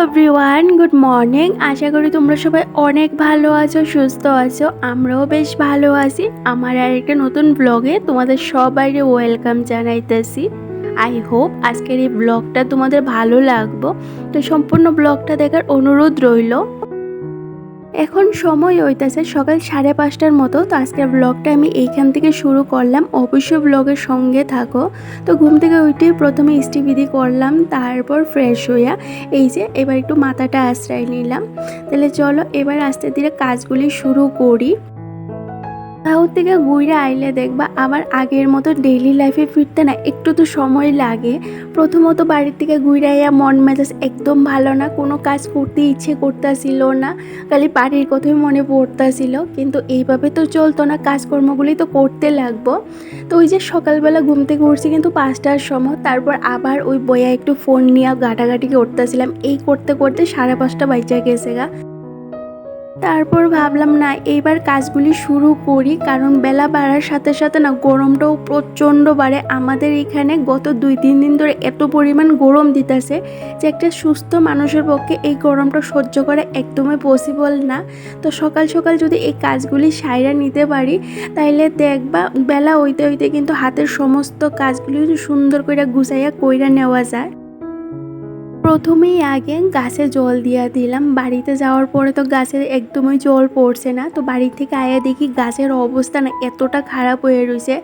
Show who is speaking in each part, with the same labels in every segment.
Speaker 1: Everyone good morning আশা করি তোমরা সবাই অনেক ভালো আছো, সুস্থ আছো। আমরাও বেশ ভালো আছি। আমার আর একটা নতুন ব্লগে তোমাদের সবাইকে ওয়েলকাম জানাইতেছি। আই হোপ আজকের এই ব্লগটা তোমাদের ভালো লাগবো। তো সম্পূর্ণ ব্লগটা দেখার অনুরোধ রইল। এখন সময় হইতেছে সকাল সাড়ে পাঁচটার মতো, তো আজকের ব্লগটা আমি এইখান থেকে শুরু করলাম। অবশ্যই ব্লগের সঙ্গে থাকো। তো ঘুম থেকে উঠে প্রথমে ইস্টিবিধি করলাম, তারপর ফ্রেশ হইয়া এই যে এবার একটু মাথাটা আশ্রয় নিলাম। তাহলে চলো এবার আস্তে ধীরে কাজগুলি শুরু করি। সাউথ থেকে ঘুরে আইলে দেখবা আবার আগের মতো ডেইলি লাইফে ফিরতে না একটু তো সময় লাগে। প্রথমত বাড়ির থেকে ঘুরে আইয়া মন মেজাজ একদম ভালো না, কোনো কাজ করতে ইচ্ছে করতেছিল না, খালি বাড়ির কথাই মনে পড়তেছিল, কিন্তু এইভাবে তো চলতো না, কাজকর্মগুলি তো করতে লাগবো। তো ওই যে সকালবেলা ঘুম থেকে উঠছি কিন্তু পাঁচটার সময়, তারপর আবার ওই বইয়া একটু ফোন নিয়ে ঘাটাঘাটি করতেছিলাম, এই করতে করতে সাড়ে পাঁচটা বাইচা গেছে গা। তারপর ভাবলাম, না এইবার কাজগুলি শুরু করি। কারণ বেলা বাড়ার সাথে সাথে না গরমটাও প্রচণ্ড বাড়ে। আমাদের এখানে গত দুই, তিন দিন ধরে এত পরিমাণ গরম দিতেছে যে একটা সুস্থ মানুষের পক্ষে এই গরমটা সহ্য করা একদমই পসিবল না। তো সকাল সকাল যদি এই কাজগুলি সাইরা নিতে পারি, তাইলে দেখবা বেলা হইতে হইতে কিন্তু হাতের সমস্ত কাজগুলি সুন্দর করে গুছাইয়া কইরা নেওয়া যায়। প্রথমেই আগে গাছে জল দিয়ে দিলাম। বাড়িতে যাওয়ার পরে তো গাছে একদমই জল পড়ছে না। তো বাড়ি থেকে আয়া দেখি গাছের অবস্থা না এতটা খারাপ হয়ে রয়েছে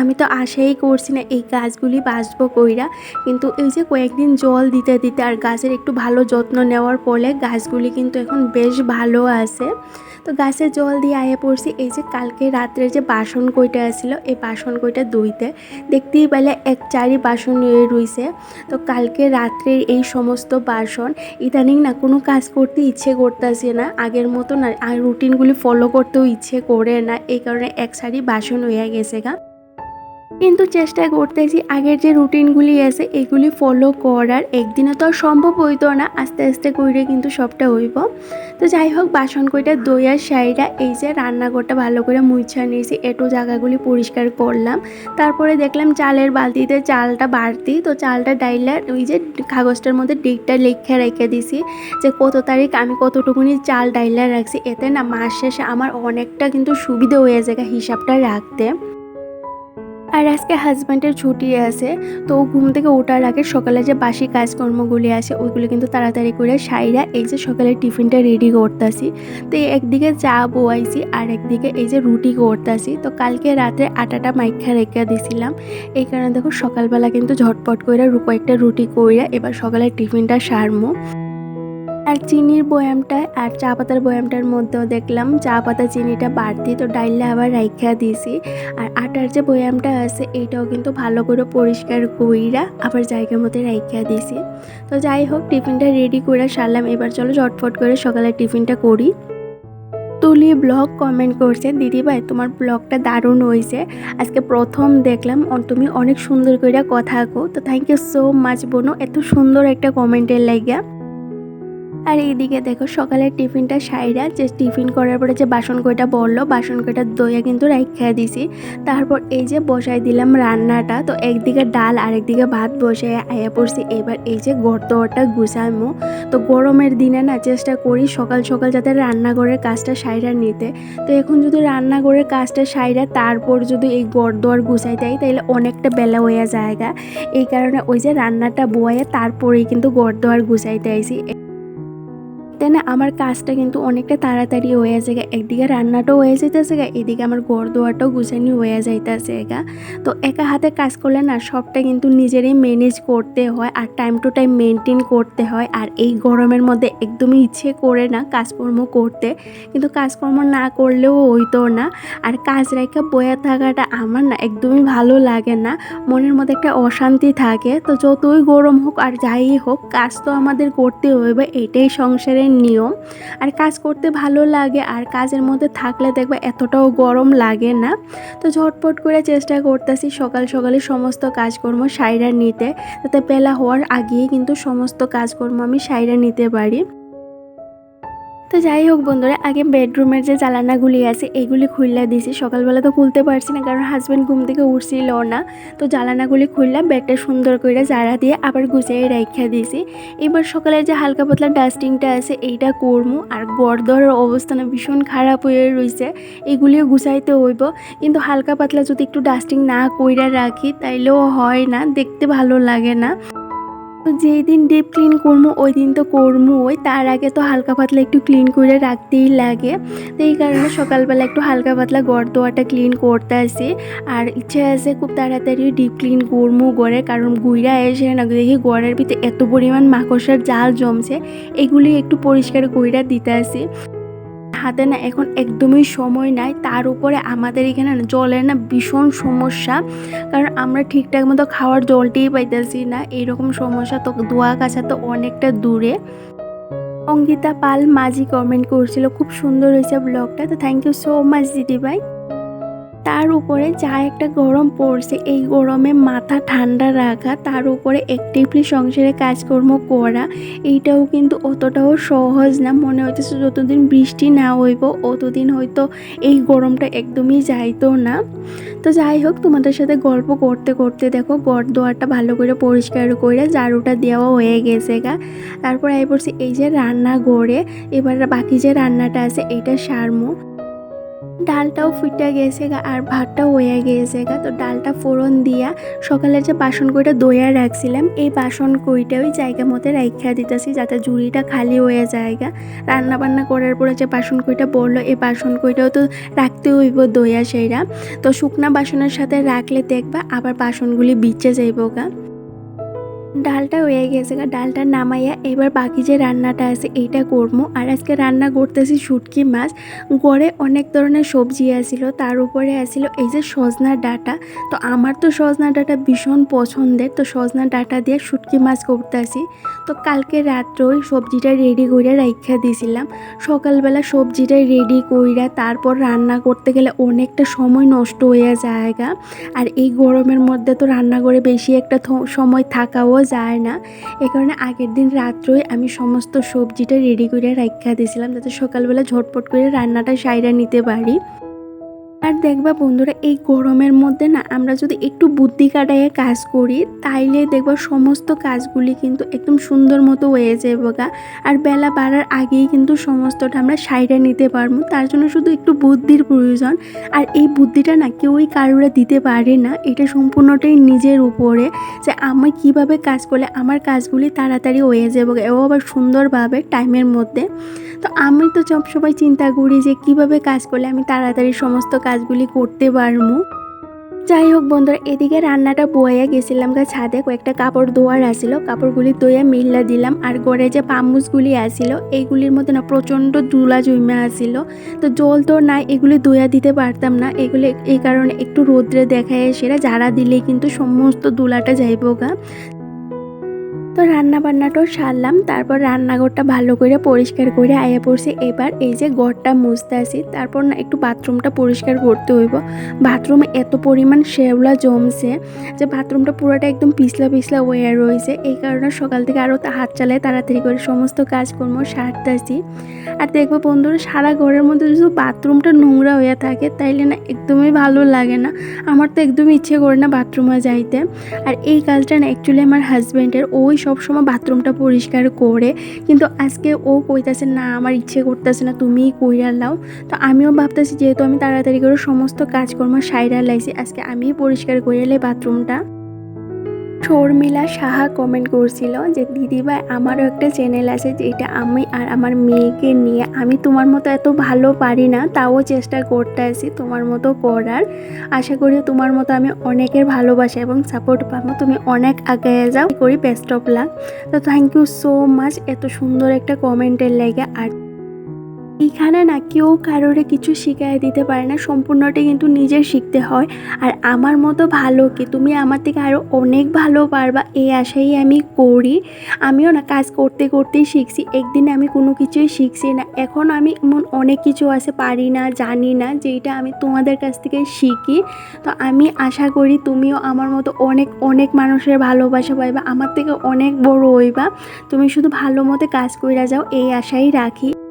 Speaker 1: আমি তো আশাই করছি না এই গাছগুলি বাঁচবো কইরা। কিন্তু এই যে কয়েকদিন জল দিতে দিতে আর গাছের একটু ভালো যত্ন নেওয়ার ফলে গাছগুলি কিন্তু এখন বেশ ভালো আছে। তো গাছে জল দিয়ে আয়ে পড়ছি। এই যে কালকে রাত্রে যে বাসন কইটা আসছিল এই বাসন কইটা ধুইতে। দেখতেই পেলে এক চারি বাসন রইছে। তো কালকে রাত্রের এই সমস্ত বাসন ইদানিং না কোনো কাজ করতে ইচ্ছে করতেছে না। আগের মতো না আর রুটিনগুলি ফলো করতেও ইচ্ছে করে না। এই কারণে এক সারি বাসন হয়ে গেছে গা। কিন্তু চেষ্টা করতেছি আগের যে রুটিনগুলি আছে, এগুলি ফলো করার। একদিনে তো আর সম্ভব হইতো না, আস্তে আস্তে করে কিন্তু সবটা হইব। তো যাই হোক, বাসন কইটা দইয়ার সাইডা এই যে রান্নাঘরটা ভালো করে মুছা নিয়েছি, এটু জায়গাগুলি পরিষ্কার করলাম। তারপরে দেখলাম চালের বালতিতে চালটা বাড়তি, তো চালটা ডাইলার ওই যে কাগজটার মধ্যে ডেটটা লেখা রেখে দিছি যে কত তারিখ আমি কতটুকুনি চাল ডাইলার রাখছি। এতে না মাস শেষে আমার অনেকটা কিন্তু সুবিধা হয়ে যায় হিসাবটা রাখতে। আর আজকে হাজব্যান্ডের ছুটি আছে, তো ঘুম থেকে ওঠার আগে সকালে যে বাসি কাজকর্মগুলি আছে, ওইগুলো কিন্তু তাড়াতাড়ি করে সাইরা এই যে সকালে টিফিনটা রেডি করতেছি। তো একদিকে চা বোয়াইছি, আর একদিকে এই যে রুটি করতেছি। তো কালকে রাতে আটাটা মাইখা রেখে দিছিলাম। এই কারণে দেখো সকালবেলা কিন্তু ঝটপট করে কয়েকটা রুটি কইরা এবার সকালে টিফিনটা সারমু। আর চিনির বয়ামটা আর চা পাতার বয়ামটার মধ্যেও দেখলাম, চা পাতা চিনিটা বাড়তি তো ডাইলে আবার রাইখা দিয়েছি। আর আটার যে বয়ামটা আছে, এইটাও কিন্তু ভালো করে পরিষ্কার কইরা আবার জায়গা মতো রাইখা দিয়েছি। তো যাই হোক, টিফিনটা রেডি করে সারলাম। এবার চলো ঝটফট করে সকালে টিফিনটা করি। তুলি ব্লগ কমেন্ট করছে, দিদি ভাই, তোমার ব্লগটা দারুণ হয়েছে আজকে প্রথম দেখলাম তুমি অনেক সুন্দর করে কথা কো তো থ্যাংক ইউ সো মাচ বোনো। এত সুন্দর একটা কমেন্টের লাগিয়া আর এইদিকে দেখো, সকালের টিফিনটা সাইরা, যে টিফিন করার পরে যে বাসন কয়টা বলল বাসন কয়টা দইয়া কিন্তু রাইখা দিছি। তারপর এই যে বসাই দিলাম রান্নাটা, তো একদিকে ডাল আর একদিকে ভাত বসে আয়া পড়ছি। এবার এই যে গর্তটা গুছাইমু তো গরমের দিনে না চেষ্টা করি সকাল সকাল যাতে রান্নাঘরের কাজটা সাইরা নিতে। তো এখন যদি রান্নাঘরের কাজটা সাইরা, তারপর যদি এই গড়দোয়ার গুছাই দেয় তাহলে অনেকটা বেলা হয়ে জায়গা এই কারণে ওই যে রান্নাটা বয়ে তারপরেই কিন্তু গড়দোয়ার গুছাইতে আইছি। তাই না আমার কাজটা কিন্তু অনেকটা তাড়াতাড়ি হয়ে যায়। একদিকে রান্নাটাও হয়ে যাইতেছে গা, এদিকে আমার ঘর দোয়ারটাও গুছানি হয়ে যাইতেছে গা। তো একা হাতে কাজ করলে না সবটা কিন্তু নিজেরই ম্যানেজ করতে হয় আর টাইম টু টাইম মেনটেন করতে হয়। আর এই গরমের মধ্যে একদমই ইচ্ছে করে না কাজকর্ম করতে। কিন্তু কাজকর্ম না করলেও হইতো না। আর কাজ রেখে বয়ে থাকাটা আমার না একদমই ভালো লাগে না। মনের মধ্যে একটা অশান্তি থাকে। তো যতই গরম হোক আর যাই হোক, কাজ তো আমাদের করতে হইবে, এটাই সংসারের নিয়ম। আর কাজ করতে ভালো লাগে, আর কাজের মধ্যে থাকলে দেখবে এতটাও গরম লাগে না। তো ঝটপট করে চেষ্টা করতেছি সকাল সকালে সমস্ত কাজকর্ম সাইরা নিতে। তাতে বেলা হওয়ার আগেই কিন্তু সমস্ত কাজকর্ম আমি সাইরা নিতে পারি। তো যাই হোক বন্ধুরা, আগে বেডরুমের যে জ্বালানাগুলি আছে, এগুলি খুললা দিয়েছি সকালবেলা তো খুলতে পারছি না, কারণ হাজব্যান্ড ঘুম থেকে উঠছিল না। তো জ্বালানাগুলি খুললাম বেডটা সুন্দর করে জারা দিয়ে আবার গুছিয়ে রাইখা দিয়েছি এবার সকালে যে হালকা পাতলা ডাস্টিংটা আছে, এইটা করমু। আর গড়দরের অবস্থা না ভীষণ খারাপ হয়ে রয়েছে এগুলিও গুছাইতে হইব। কিন্তু হালকা পাতলা যদি একটু ডাস্টিং না কইরা রাখি, তাইলেও হয় না, দেখতে ভালো লাগে না। তো যেই দিন ডিপ ক্লিন করব ওই দিন তো করবোই তার আগে তো হালকা পাতলা একটু ক্লিন করে রাখতেই লাগে। তো এই কারণে সকালবেলা একটু হালকা পাতলা গড় দোয়াটা ক্লিন করতে আসি। আর ইচ্ছে আছে খুব তাড়াতাড়ি ডিপ ক্লিন করব গড়ে কারণ গুইরা এসে না দেখি গড়ের ভিতরে এত পরিমাণ মাকড়সার জাল জমছে। এগুলি একটু পরিষ্কার কইরা দিতে আসি। হাতে না এখন একদমই সময় নাই। তার উপরে আমাদের এখানে জলের না ভীষণ সমস্যা। কারণ আমরা ঠিকঠাক মতো খাওয়ার জলটিই পাইতেছি না। এইরকম সমস্যা তো দোয়া কাছা তো অনেকটা দূরে। অঙ্কিতা পাল মাঝি কমেন্ট করছিল। খুব সুন্দর হয়েছে ব্লগটা তো থ্যাংক ইউ সো মাচ দিদি ভাই। তার উপরে যা একটা গরম পড়ছে, এই গরমে মাথা ঠান্ডা রাখা, তার উপরে অ্যাক্টিভলি সংসারে কাজকর্ম করা, এইটাও কিন্তু অতটাও সহজ না। মনে হইতেছে যতদিন বৃষ্টি না হইব, অতদিন হয়তো এই গরমটা একদমই যাইতো না। তো যাই হোক, তোমাদের সাথে গল্প করতে করতে দেখো গড় দোয়ারটা ভালো করে পরিষ্কার করে ঝাড়ুটা দেওয়া হয়ে গেছে গা। তারপর আই পড়ছি এই যে রান্না গড়ে এবার বাকি যে রান্নাটা আছে, এইটা সারমু। ডালটাও ফুটে গেছে গা, আর ভাতটাও হয়ে গেছে গা। তো ডালটা ফোড়ন দিয়া সকালে যে বাসন কইটা দইয়া রাখছিলাম, এই বাসন কইটা ওই জায়গা মতো রাইখা দিতেছি যাতে জুড়িটা খালি হয়ে যায় গা। রান্না বান্না করার পরে যে বাসন কইটা বলল এই বাসন কইটাও তো রাখতে হইব দইয়া সেইরা তো শুকনা বাসনের সাথে রাখলে দেখবা আবার বাসনগুলি বিচে যাইব গা। ডালটা হয়ে গেছে ডালটা নামাইয়া এবার বাকি যে রান্নাটা আছে এইটা করব আর আজকে রান্না করতেছি শুটকি মাছ। গড়ে অনেক ধরনের সবজি আসিল তার উপরে আসিল এই যে সজনা ডাটা। তো আমার তো সজনা ডাটা ভীষণ পছন্দের, তো সজনা ডাটা দিয়ে শুটকি মাছ করতেছি। তো কালকে রাত্রে ওই সবজিটা রেডি করে রাইখা দিয়েছিলাম সকালবেলা সবজিটা রেডি কইরা তারপর রান্না করতে গেলে অনেকটা সময় নষ্ট হয়ে যায় গা। আর এই গরমের মধ্যে তো রান্না করে বেশি একটা সময় থাকাও যায় না। এ কারণে আগের দিন রাত্রই আমি সমস্ত সবজিটা রেডি করে রাখা দিয়েছিলাম যাতে সকালবেলা ঝটপট করে রান্নাটা সাইরা নিতে পারি। আর দেখবা বন্ধুরা, এই গরমের মধ্যে না আমরা যদি একটু বুদ্ধি কাটাইয়ে কাজ করি, তাইলে দেখবা সমস্ত কাজগুলি কিন্তু একদম সুন্দর মতো হয়ে যাবে গা। আর বেলা বাড়ার আগেই কিন্তু সমস্তটা আমরা সাইডে নিতে পারব। তার জন্য শুধু একটু বুদ্ধির প্রয়োজন। আর এই বুদ্ধিটা না কেউই কারোরা দিতে পারে না। এটা সম্পূর্ণটাই নিজের উপরে। যে আমি কীভাবে কাজ করলে আমার কাজগুলি তাড়াতাড়ি হয়ে যাবে এবং আবার সুন্দরভাবে টাইমের মধ্যে। তো আমি তো সব সময় চিন্তা করি যে কীভাবে কাজ করলে আমি তাড়াতাড়ি সমস্ত কাজগুলি করতে পারব যাই হোক বন্ধুরা, এদিকে রান্নাটা বয়ে গেছিলাম গা ছাদে। কয়েকটা কাপড় ধোয়ার আসিল, কাপড়গুলি ধুয়ে মিল্লা দিলাম। আর গড়ে যে পাম্মুসগুলি আসিল, এইগুলির মধ্যে না প্রচণ্ড ধুলা জমে আসিল। তো জল তো নাই, এগুলি ধুয়া দিতে পারতাম না। এগুলি এই কারণে একটু রোদ্রে দেখায় সেরা যারা দিলেই কিন্তু সমস্ত ধুলাটা যাইব গা তো রান্না বান্নাটাও সারলাম, তারপর রান্নাঘরটা ভালো করে পরিষ্কার করে আয়া পড়ছি। এবার এই যে ঘরটা মুছতে আসি তারপর না একটু বাথরুমটা পরিষ্কার করতে হইব। বাথরুমে এত পরিমাণ শ্যাওলা জমছে যে বাথরুমটা পুরোটা একদম পিছলা পিছলা হয়ে রয়েছে। এই কারণে সকাল থেকে আরও হাত চালায় তাড়াতাড়ি করে সমস্ত কাজকর্ম সারতে আসি আর দেখব বন্ধুরা, সারা ঘরের মধ্যে যদি বাথরুমটা নোংরা হয়ে থাকে, তাইলে না একদমই ভালো লাগে না। আমার তো একদমই ইচ্ছে করে না বাথরুমে যাইতে। আর এই কাজটা না অ্যাকচুয়ালি আমার হাজব্যান্ডের ওই সবসময় বাথরুমটা পরিষ্কার করে, কিন্তু আজকে ও কইতাছে, না, আমার ইচ্ছে করতেছে না, তুমিই কইরা লাও। তো আমিও ভাবতেছি, যেহেতু আমি তাড়াতাড়ি করে সমস্ত কাজকর্ম সাইরা লাইছি, আজকে আমিই পরিষ্কার করে এলে বাথরুমটা। শর্মিলা সাহা কমেন্ট করছিল যে, দিদিভাই, আমারও একটা চ্যানেল আছে যেটা আমি আর আমার মেয়েকে নিয়ে আমি তোমার মতো এত ভালো পারি না, তাও চেষ্টা করতে আছি তোমার মতো করার। আশা করি তোমার মতো আমি অনেকের ভালোবাসা এবং সাপোর্ট পাবো। তুমি অনেক আগে যাও। করি বেস্ট অফ লাক তো থ্যাংক ইউ সো মাচ এত সুন্দর একটা কমেন্টের লেগে আর এইখানে না কেউ কারোরে কিছু শিখাই দিতে পারে না। সম্পূর্ণটা কিন্তু নিজে শিখতে হয়। আর আমার মতো ভালো কি? তুমি আমার থেকে আরও অনেক ভালো পারবা। এই আশাই আমি করি। আমিও না কাজ করতে করতেই শিখছি। একদিন আমি কোনো কিছুই শিখছি না। এখন আমি এমন অনেক কিছু আছে পারি না, জানি না যেটা আমি তোমাদের কাছ থেকে শিখি। তো আমি আশা করি তুমিও আমার মতো অনেক অনেক মানুষের ভালোবাসা পাইবা। আমার থেকে অনেক বড় হইবা। তুমি শুধু ভালো মতো কাজ কইরা যাও। এই আশাই রাখি।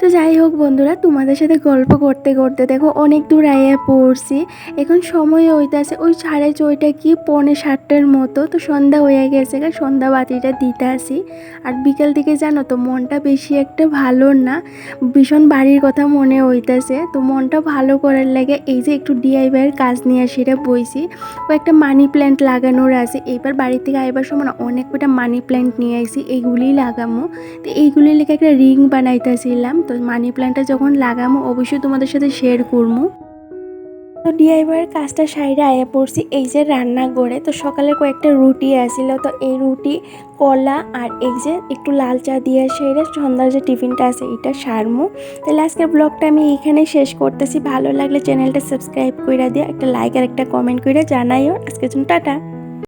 Speaker 1: তো যাই হোক বন্ধুরা, তোমাদের সাথে গল্প করতে করতে দেখো অনেক দূর আইয়া পড়ছি। এখন সময় হইতাছে ওই সাড়ে ছয়টা কি পৌনে সাতটার মতো, তো সন্ধ্যা হয়ে গেছে সন্ধ্যা বাতিটা দিতে আসি। আর বিকেল দিকে জানো তো, মনটা বেশি একটা ভালো না, ভীষণ বাড়ির কথা মনে হইতাছে। তো মনটা ভালো করার লাগে এই যে একটু ডিআইওয়াইয়ের কাজ নিয়ে সেটা বইছি। ও একটা মানি প্ল্যান্ট লাগানোর আছে, এইবার বাড়ি থেকে আইবার সময় না অনেক কটা মানি প্ল্যান্ট নিয়ে আইছি এইগুলি লাগামো। তো এইগুলির লেগে একটা রিং বানাইতেছিলাম। তো মানি প্ল্যান্টটা যখন লাগামো, অবশ্যই তোমাদের সাথে শেয়ার করব তো ডিআইওয়াইয়ের কাজটা সাইডে আয়া পড়ছি, এই যে রান্না করে তো সকালে কয়েকটা রুটি আসিল, তো এই রুটি, কলা আর এই যে একটু লাল চা দিয়ে সেরে সন্ধ্যার যে টিফিনটা আছে, এটা সারমু। তাহলে আজকের ব্লগটা আমি এইখানে শেষ করতেছি। ভালো লাগলে চ্যানেলটা সাবস্ক্রাইব করে দিয়ে, একটা লাইক আর একটা কমেন্ট করে জানাইও। আজকের জন্য টাটা।